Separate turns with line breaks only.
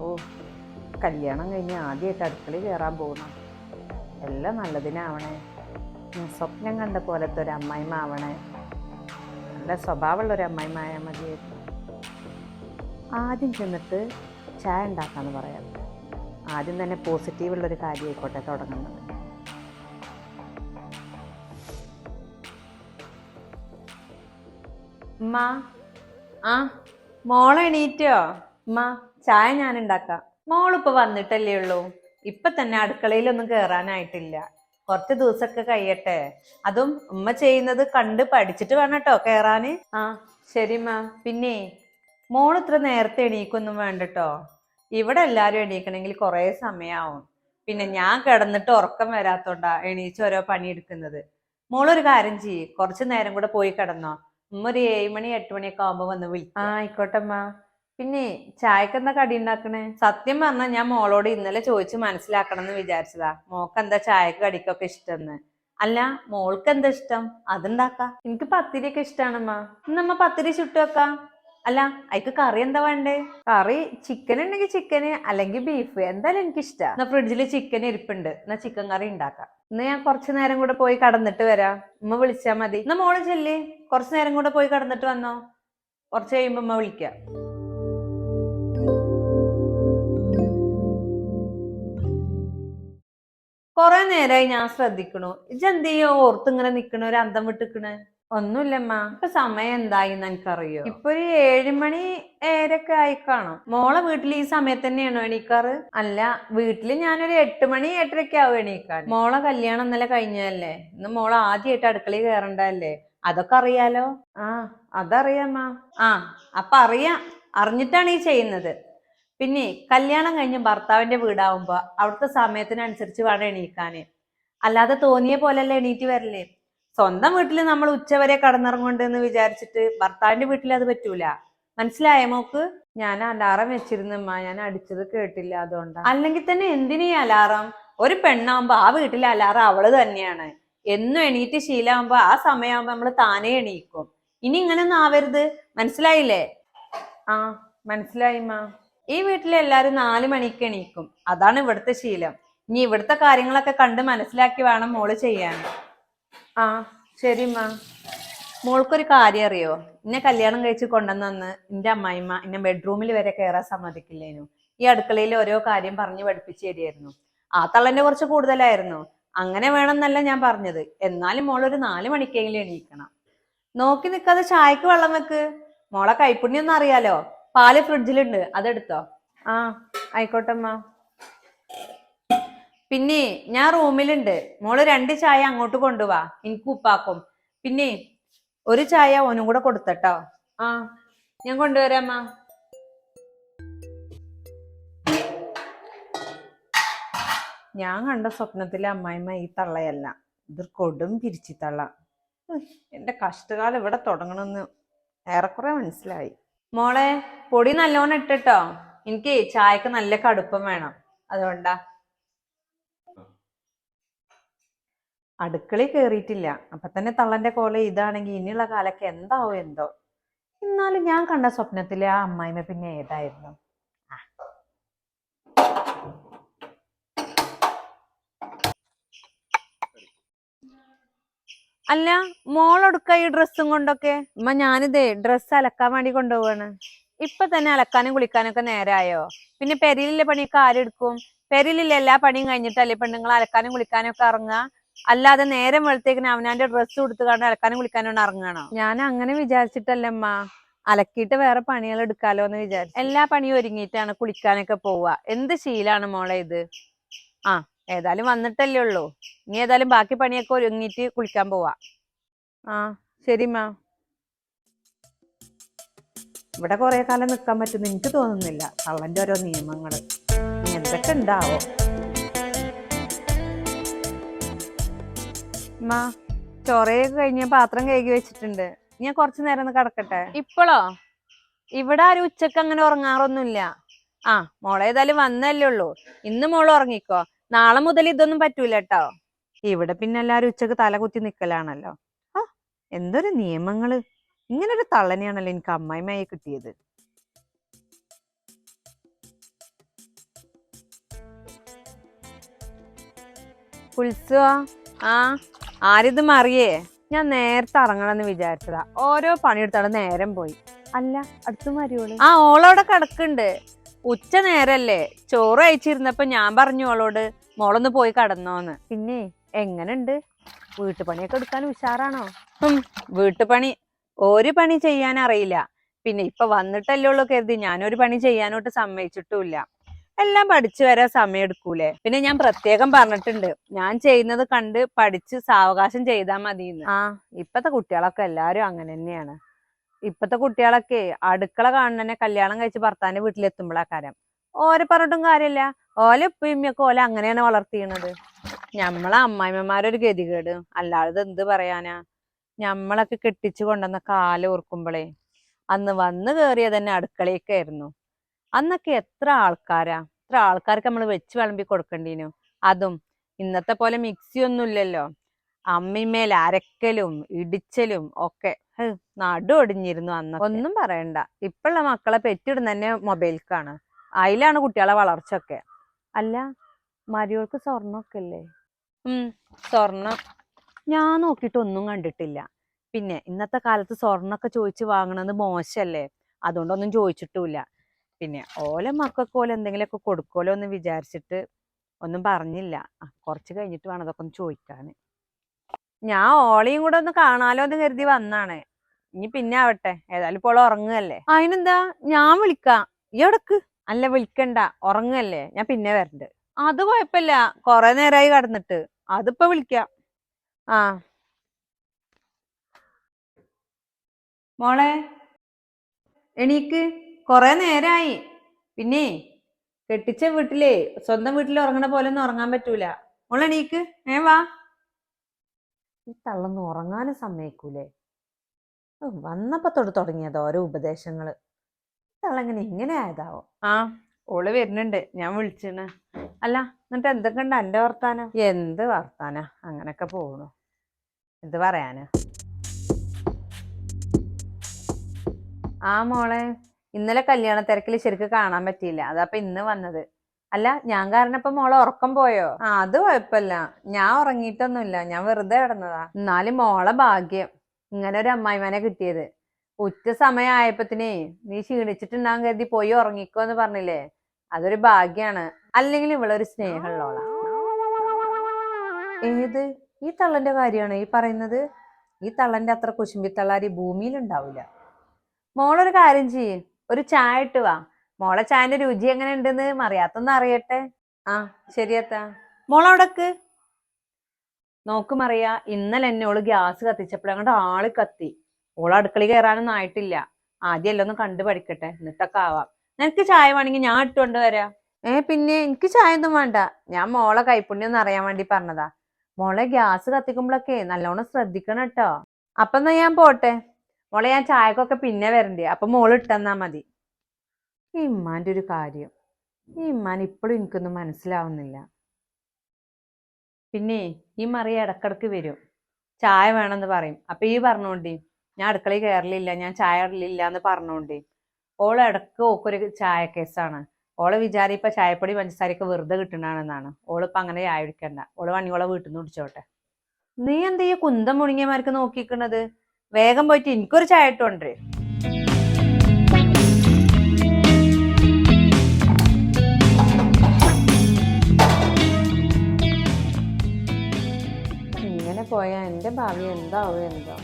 ആവോ കല്യാണം കഴിഞ്ഞ് ആദ്യമായിട്ട് അടുക്കളയിൽ കയറാൻ പോകുന്നു. എല്ലാം നല്ലതിനാവണേ. സ്വപ്നം കണ്ട പോലത്തെ ഒരു അമ്മായിമ്മ ആവണേ നല്ല സ്വഭാവമുള്ള ഒരു അമ്മായിമ്മ ആയാൽ മതിയായിരുന്നു ആദ്യം ചെന്നിട്ട് ചായ ഉണ്ടാക്കാമെന്ന് പറയാം. ആദ്യം തന്നെ പോസിറ്റീവുള്ളൊരു കാര്യമായിക്കോട്ടെ തുടങ്ങുന്നത്. ഉമ്മ ആ മോളെ എണീറ്റോ? ഉമ്മ. ചായ ഞാൻ ഉണ്ടാക്കാം മോളിപ്പോ വന്നിട്ടല്ലേ ഉള്ളൂ. ഇപ്പൊ തന്നെ അടുക്കളയിലൊന്നും കേറാനായിട്ടില്ല. കുറച്ച് ദിവസമൊക്കെ കഴിയട്ടെ. അതും ഉമ്മ ചെയ്യുന്നത് കണ്ട് പഠിച്ചിട്ട് വേണം കേട്ടോ കേറാന്. ആ ശരി മാ. പിന്നെ മോൾ ഇത്ര നേരത്തെ എണീക്കൊന്നും വേണ്ടട്ടോ. ഇവിടെ എല്ലാരും എണീക്കണമെങ്കിൽ കുറേ സമയാവും. പിന്നെ ഞാൻ കിടന്നിട്ട് ഉറക്കം വരാത്തോണ്ടാ എണീച്ച് ഓരോ പണിയെടുക്കുന്നത്. മോളൊരു കാര്യം ചെയ്യ്. കുറച്ച് നേരം കൂടെ പോയി കിടന്നോ. ഉമ്മ ഒരു ഏഴ് മണി എട്ട് മണിയൊക്കെ ആവുമ്പോ വന്ന് വിളിക്കും. ആ ആയിക്കോട്ടമ്മ പിന്നെ ചായക്ക് എന്താ കടി ഉണ്ടാക്കണേ? സത്യം പറഞ്ഞാൽ ഞാൻ മോളോട് ഇന്നലെ ചോദിച്ച് മനസ്സിലാക്കണം എന്ന് വിചാരിച്ചതാ. മോക്ക് എന്താ ചായക്ക് കടിക്കൊക്കെ ഇഷ്ടമെന്ന് അല്ല മോൾക്ക് എന്താ ഇഷ്ടം? അതുണ്ടാക്ക എനിക്ക് പത്തിരിയൊക്കെ ഇഷ്ടമാണമ്മ നമ്മ പത്തിരി ചുട്ടു വെക്കാം. അല്ല അയക്ക് കറി എന്താ വേണ്ടേ? കറി ചിക്കൻ ഉണ്ടെങ്കിൽ ചിക്കന് അല്ലെങ്കിൽ ബീഫ് എന്തായാലും എനിക്ക് ഇഷ്ടം എന്നാ ഫ്രിഡ്ജിൽ ചിക്കൻ ഇരിപ്പുണ്ട്. എന്നാ ചിക്കൻ കറി ഉണ്ടാക്കാം ഇന്ന് ഞാൻ കുറച്ചു നേരം കൂടെ പോയി കടന്നിട്ട് വരാം. ഉമ്മ വിളിച്ചാ മതി. എന്നാ മോൾ ചെല്ലേ. കുറച്ചു നേരം കൂടെ പോയി കടന്നിട്ട് വന്നോ. കുറച്ച് കഴിയുമ്പോ ഉമ്മ വിളിക്കാം. കൊറേ നേരമായി ഞാൻ ശ്രദ്ധിക്കണു. ഇജെന്ത് ചെയ്യോ ഓർത്തിങ്ങനെ നിക്കണ ഒരു അന്തം വിട്ടിക്കണ്. ഒന്നുമില്ലമ്മ. ഇപ്പൊ സമയം എന്തായിന്ന് എനിക്കറിയോ? ഇപ്പൊ ഒരു ഏഴുമണി ഏരൊക്കെ ആയി കാണും. മോളെ വീട്ടിൽ ഈ സമയത്ത് തന്നെയാണോ എണീക്കാറ്? അല്ല വീട്ടിൽ ഞാനൊരു എട്ട് മണി എട്ടരയൊക്കെ ആവും എണീക്കാൻ. മോളെ കല്യാണം ഇന്നലെ കഴിഞ്ഞതല്ലേ? ഇന്ന് മോളെ ആദ്യമായിട്ട് അടുക്കളയിൽ കയറണ്ടല്ലേ അതൊക്കെ അറിയാലോ? ആ അതറിയാമ്മ ആ അപ്പൊ അറിയാം. അറിഞ്ഞിട്ടാണ് ഈ ചെയ്യുന്നത്. പിന്നെ കല്യാണം കഴിഞ്ഞ് ഭർത്താവിന്റെ വീടാവുമ്പോ അവിടുത്തെ സമയത്തിനനുസരിച്ച് വേണം എണീക്കാന്. അല്ലാതെ തോന്നിയ പോലെയല്ല എണീറ്റ് വരല്ലേ സ്വന്തം വീട്ടിൽ നമ്മൾ ഉച്ചവരെ കടന്നിറങ്ങുന്നുണ്ട് എന്ന് വിചാരിച്ചിട്ട് ഭർത്താവിന്റെ വീട്ടിൽ അത് പറ്റൂല. മനസ്സിലായ മോക്ക്? ഞാൻ അലാറം വെച്ചിരുന്നമ്മ ഞാൻ അടിച്ചത് കേട്ടില്ല അതുകൊണ്ടാ. അല്ലെങ്കിൽ തന്നെ എന്തിനീ അലാറം? ഒരു പെണ്ണാവുമ്പോ ആ വീട്ടിലെ അലാറം അവൾ തന്നെയാണ്. എന്നും എണീറ്റ് ശീലാവുമ്പോ ആ സമയമാകുമ്പോ നമ്മൾ താനേ എണീക്കും. ഇനി ഇങ്ങനെ ഒന്നും ആവരുത്. മനസ്സിലായില്ലേ? ആ മനസ്സിലായിമ്മ ഈ വീട്ടിലെ എല്ലാവരും നാല് മണിക്ക് എണീക്കും. അതാണ് ഇവിടുത്തെ ശീലം. ഇനി ഇവിടുത്തെ കാര്യങ്ങളൊക്കെ കണ്ട് മനസ്സിലാക്കി വേണം മോൾ ചെയ്യാൻ. ആ ശരി മാ. മോൾക്കൊരു കാര്യം അറിയോ? എന്നെ കല്യാണം കഴിച്ച് കൊണ്ടുവന്നു എന്റെ അമ്മായിമ്മ എന്നെ ബെഡ്റൂമിൽ വരെ കയറാൻ സമ്മതിക്കില്ലേനു. ഈ അടുക്കളയിൽ ഓരോ കാര്യം പറഞ്ഞു പഠിപ്പിച്ചു തരികയായിരുന്നു. ആ തള്ളന്റെ കുറച്ച് കൂടുതലായിരുന്നു. അങ്ങനെ വേണമെന്നല്ല ഞാൻ പറഞ്ഞത്. എന്നാലും മോൾ ഒരു നാല് മണിക്കെങ്കിലും എണീക്കണം. നോക്കി നിൽക്കാതെ ചായക്ക് വെള്ളം വെക്ക്. മോളെ കൈപ്പുണ്യൊന്നും അറിയാലോ? പാൽ ഫ്രിഡ്ജിലുണ്ട്. അതെടുത്തോ? ആ ആയിക്കോട്ടമ്മ. പിന്നെ ഞാൻ റൂമിലുണ്ട്. മോൾ രണ്ട് ചായ അങ്ങോട്ട് കൊണ്ടുപോവാ എനിക്ക് ഉപ്പാക്കും. പിന്നെ ഒരു ചായ ഓനും കൂടെ കൊടുത്തട്ടോ. ആ ഞാൻ കൊണ്ടുവരാമ്മ. ഞാൻ കണ്ട സ്വപ്നത്തിലെ അമ്മായിമ്മ ഈ തള്ളയല്ല. ഇത് കൊടും പിരിച്ചി തള്ള എന്റെ കഷ്ടകാലം ഇവിടെ തുടങ്ങണമെന്ന് ഏറെക്കുറെ മനസ്സിലായി. മോളെ പൊടി നല്ലോണം ഇട്ടിട്ടോ. എനിക്ക് ചായക്ക് നല്ല കടുപ്പം വേണം. അതുകൊണ്ടാ. അടുക്കളയിൽ കയറിയിട്ടില്ല അപ്പൊ തന്നെ തള്ളന്റെ കോല ഇതാണെങ്കിൽ ഇനിയുള്ള കാലൊക്കെ എന്താവോ എന്തോ. എന്നാലും ഞാൻ കണ്ട സ്വപ്നത്തിലെ ആ അമ്മായിമ്മ പിന്നെ ഏതായിരുന്നു? അല്ല മോളൊടുക്ക ഈ ഡ്രസ്സും കൊണ്ടൊക്കെ? ഉമ്മ ഞാനിതേ ഡ്രസ്സ് അലക്കാൻ വേണ്ടി കൊണ്ടുപോവാണ്. ഇപ്പൊ തന്നെ അലക്കാനും കുളിക്കാനും ഒക്കെ നേരായോ? പിന്നെ പെരയിലെ പണിയൊക്കെ ആരെടുക്കും പെരയിലില്ല എല്ലാ പണിയും കഴിഞ്ഞിട്ടല്ലേ പെണ്ണുങ്ങൾ അലക്കാനും കുളിക്കാനും ഒക്കെ ഇറങ്ങുക? അല്ലാതെ നേരം വെളുത്തേക്കിന് അവനാന്റെ ഡ്രസ്സ് കൊടുത്തു കാണാൻ അലക്കാനും കുളിക്കാനും ഇറങ്ങണോ ഞാൻ അങ്ങനെ വിചാരിച്ചിട്ടല്ലമ്മ അലക്കിയിട്ട് വേറെ പണികൾ എടുക്കാലോ എന്ന് വിചാരിച്ചു. എല്ലാ പണിയും ഒരുങ്ങിയിട്ടാണ് കുളിക്കാനൊക്കെ പോവുക. എന്ത് ശീലാണ് മോളെ ഇത്? ആ ഏതായാലും വന്നിട്ടല്ലേ ഉള്ളൂ. ഇനി ഏതായാലും ബാക്കി പണിയൊക്കെ ഒരുങ്ങിയിട്ട് കുളിക്കാൻ പോവാ. ആ ശരി മാ. ഇവിടെ കുറെ കാലം നിൽക്കാൻ പറ്റും എനിക്ക് തോന്നുന്നില്ല. കള്ളന്റെ ഓരോ നിയമങ്ങൾ എന്തൊക്കെ ഉണ്ടാവോ? മാ ചൊറയൊക്കെ കഴിഞ്ഞ പാത്രം കഴുകി വെച്ചിട്ടുണ്ട്. ഞാൻ കുറച്ചു നേരം ഒന്ന് കിടക്കട്ടെ? ഇപ്പോഴോ ഇവിടെ ആരും ഉച്ചയ്ക്ക് അങ്ങനെ ഉറങ്ങാറൊന്നുമില്ല. ആ മോളേതായാലും വന്നല്ലേ ഉള്ളൂ. ഇന്ന് മോൾ ഉറങ്ങിക്കോ. നാളെ മുതൽ ഇതൊന്നും പറ്റൂല കേട്ടോ ഇവിടെ പിന്നെ എല്ലാരും ഉച്ചയ്ക്ക് തലകുത്തി നിക്കലാണല്ലോ. ആ എന്തൊരു നിയമങ്ങൾ. ഇങ്ങനൊരു തള്ളനെയാണല്ലോ എനിക്ക് അമ്മായിമ്മയെ കിട്ടിയത്. ഉത്സവ ആ ആരിത് മറിയേ? ഞാൻ നേരത്തെ ഇറങ്ങണമെന്ന് വിചാരിച്ചതാ. ഓരോ പണിയെടുത്താണ് നേരം പോയി. അല്ല അടുത്ത് മരിയോൾ ആ ഓളവിടെ കിടക്കുന്നുണ്ട്. ഉച്ച നേരല്ലേ? ചോറ് അയച്ചിരുന്നപ്പോ ഞാൻ പറഞ്ഞു ഓളോട് മോളൊന്ന് പോയി കടന്നോന്ന്. പിന്നെ എങ്ങനുണ്ട്? വീട്ടുപണിയൊക്കെ എടുക്കാൻ ഉഷാറാണോ? വീട്ടുപണി ഒരു പണി ചെയ്യാൻ അറിയില്ല പിന്നെ ഇപ്പൊ വന്നിട്ടല്ലേ ഉള്ളൂ കരുതി. ഞാനൊരു പണി ചെയ്യാനോട്ട് സമ്മതിച്ചിട്ടുമില്ല. എല്ലാം പഠിച്ചു വരാൻ സമയം എടുക്കൂലേ? പിന്നെ ഞാൻ പ്രത്യേകം പറഞ്ഞിട്ടുണ്ട്. ഞാൻ ചെയ്യുന്നത് കണ്ട് പഠിച്ച് സാവകാശം ചെയ്താൽ മതി ആ ഇപ്പത്തെ കുട്ടികളൊക്കെ എല്ലാരും അങ്ങനെ തന്നെയാണ്. ഇപ്പത്തെ കുട്ടികളൊക്കെ അടുക്കള കാണുന്നെ കല്യാണം കഴിച്ച് ഭർത്താവിന്റെ വീട്ടിലെത്തുമ്പോഴാക്കാരം ഓരെ പറഞ്ഞിട്ടും കാര്യമില്ല. ഓലെ ഉപ്പയും ഓല അങ്ങനെയാണ് വളർത്തിയണത്. ഞമ്മളെ അമ്മായിമ്മമാരൊരു ഗതികേട്. അല്ലാതെ എന്ത് പറയാനാ? ഞമ്മളൊക്കെ കെട്ടിച്ചു കൊണ്ടുവന്ന കാലം ഓർക്കുമ്പോളേ അന്ന് വന്ന് കയറിയത് തന്നെ അടുക്കളയൊക്കെയായിരുന്നു അന്നൊക്കെ എത്ര ആൾക്കാരാ? എത്ര ആൾക്കാർക്ക് നമ്മൾ വെച്ച് വിളമ്പി കൊടുക്കണ്ടീനു? അതും ഇന്നത്തെ പോലെ മിക്സി ഒന്നും ഇല്ലല്ലോ അമ്മിമേൽ അരക്കലും ഇടിച്ചലും ഒക്കെ. നടു ഒടിഞ്ഞിരുന്നു അന്ന് ഒന്നും പറയണ്ട. ഇപ്പോഴുള്ള മക്കളെ പെറ്റിടുന്ന തന്നെ മൊബൈൽക്കാണ്. അതിലാണ് കുട്ടികളെ വളർച്ച ഒക്കെ അല്ല മരിയോൾക്ക് സ്വർണമൊക്കെ അല്ലേ ഉം സ്വർണം ഞാൻ നോക്കിയിട്ട് ഒന്നും കണ്ടിട്ടില്ല. പിന്നെ ഇന്നത്തെ കാലത്ത് സ്വർണമൊക്കെ ചോദിച്ച് വാങ്ങണത് മോശല്ലേ അതുകൊണ്ടൊന്നും ചോദിച്ചിട്ടുമില്ല. പിന്നെ ഓലെ മക്കൾക്ക് ഓലെ എന്തെങ്കിലുമൊക്കെ കൊടുക്കുമല്ലോ എന്ന് വിചാരിച്ചിട്ട് ഒന്നും പറഞ്ഞില്ല. കുറച്ച് കഴിഞ്ഞിട്ട് വേണം അതൊക്കെ ഒന്ന് ചോദിക്കാൻ. ഞാൻ ഓളെയും കൂടെ ഒന്ന് കാണാലോ എന്ന് കരുതി വന്നാണ്. ഇനി പിന്നെ ആവട്ടെ. ഏതായാലും ഇപ്പോൾ ഉറങ്ങുകയല്ലേ? അതിനെന്താ? ഞാൻ വിളിക്കാം. ഈ എടക്ക് അല്ല വിളിക്കണ്ട. ഉറങ്ങല്ലേ? ഞാൻ പിന്നെ വരണ്ട്. അത് കുഴപ്പമില്ല. കൊറേ നേരമായി കടന്നിട്ട്. അതിപ്പോ വിളിക്കാം. ആ. മോളെ എണീക്ക്. കൊറേ നേരായി. പിന്നെ കെട്ടിച്ച വീട്ടിലേ സ്വന്തം വീട്ടിൽ ഉറങ്ങണ പോലെ ഒന്നും ഉറങ്ങാൻ പറ്റൂല. മോളെ എണീക്ക്. ഏ വാ. ഈ തള്ളൊന്നും ഉറങ്ങാനും സമ്മതിക്കൂലേ. വന്നപ്പോ തൊട്ട് തുടങ്ങിയത് ഓരോ ഉപദേശങ്ങൾ. ഈ തള്ളെങ്ങനെ ഇങ്ങനെ ആയതാവോ. ആ ഓൾ വരുന്നുണ്ട്. ഞാൻ വിളിച്ചണ. അല്ല എന്നിട്ട് എന്തൊക്കെ ഉണ്ട് എന്റെ വർത്താനം? എന്ത് വർത്താന? അങ്ങനൊക്കെ പോണു. എന്ത് പറയാനാ? ആ മോളെ ഇന്നലെ കല്യാണ തിരക്കിൽ ശരിക്കും കാണാൻ പറ്റിയില്ല. അതപ്പൊ ഇന്ന് വന്നത്. അല്ല ഞാൻ കാരണം ഇപ്പൊ മോളെ ഉറക്കം പോയോ? ആ അത് കുഴപ്പമില്ല ഞാൻ ഉറങ്ങിയിട്ടൊന്നുമില്ല. ഞാൻ വെറുതെ കിടന്നതാ. എന്നാലും മോളെ ഭാഗ്യം. ഇങ്ങനെ ഒരു അമ്മായിമാനെ കിട്ടിയത്. ഉച്ച സമയമായപ്പത്തിന് നീ ക്ഷീണിച്ചിട്ടുണ്ടാകും കരുതി പോയി ഉറങ്ങിക്കോ എന്ന് പറഞ്ഞില്ലേ? അതൊരു ഭാഗ്യാണ്. അല്ലെങ്കിൽ ഇവളൊരു സ്നേഹമുള്ളോളാ ഏത്? ഈ തള്ളന്റെ കാര്യമാണ് ഈ പറയുന്നത്? ഈ തള്ളന്റെ അത്ര കുശുമ്പി തള്ളാരി ഭൂമിയിൽ ഉണ്ടാവില്ല മോളൊരു കാര്യം ചെയ്യ്. ഒരു ചായ ഇട്ട് വാ. മോളെ ചായന്റെ രുചി എങ്ങനെ ഉണ്ടെന്ന് മറിയാത്തൊന്ന് അറിയട്ടെ. ആ ശരിയത്താ മോളവിടക്ക്. നോക്കുമറിയാ ഇന്നലെ എന്നോൾ ഗ്യാസ് കത്തിച്ചപ്പോഴങ്ങോട്ട് ആൾ കത്തി. ഓൾ അടുക്കളി കയറാനൊന്നും ആയിട്ടില്ല. ആദ്യം എല്ലാം ഒന്ന് കണ്ടു പഠിക്കട്ടെ എന്നിട്ടൊക്കെ ആവാം. നിനക്ക് ചായ വേണമെങ്കിൽ ഞാൻ ഇട്ടുകൊണ്ട് വരാം. ഏ പിന്നെ എനിക്ക് ചായ ഒന്നും വേണ്ട. ഞാൻ മോളെ കൈപ്പുണ്യം ഒന്ന് അറിയാൻ വേണ്ടി പറഞ്ഞതാ. മോളെ ഗ്യാസ് കത്തിക്കുമ്പോഴൊക്കെ നല്ലോണം ശ്രദ്ധിക്കണം കേട്ടോ. അപ്പൊ എന്നാ ഞാൻ പോട്ടെ. മോളെ ഞാൻ ചായക്കൊക്കെ പിന്നെ വരണ്ടേ. അപ്പൊ മോൾ ഇട്ടെന്നാ മതി. ഈ ഒരു കാര്യം. ഈ ഇമ്മാൻ ഇപ്പോഴും എനിക്കൊന്നും മനസ്സിലാവുന്നില്ല. പിന്നെ ഈ മറിയ ഇടക്കിടക്ക് വരും. ചായ വേണമെന്ന് പറയും. അപ്പൊ ഈ പറഞ്ഞോണ്ടി. ഞാൻ അടുക്കളയിൽ കയറലില്ല ഞാൻ ചായ ഇടലില്ല എന്ന് പറഞ്ഞുകൊണ്ട് ഓളെ ഇടയ്ക്ക് ഓക്കൊരു ചായ കേസാണ്. ഓളെ വിചാരം ഇപ്പൊ ചായപ്പൊടി പഞ്ചസാരയൊക്കെ വെറുതെ കിട്ടണാണെന്നാണ്. ഇപ്പൊ അങ്ങനെ ചായ കുടിക്കണ്ട ഓൾ വണ്ണിയോളെ വീട്ടിൽ നിന്ന് കുടിച്ചോട്ടെ നീ എന്താ ഈ കുന്തം മുണിങ്ങിയമാർക്ക് നോക്കിക്കണത്? വേഗം പോയിട്ട് എനിക്കൊരു ചായ ഇട്ടുണ്ട് ഇങ്ങനെ പോയാ എന്റെ ഭാവി എന്താവും എന്തോ.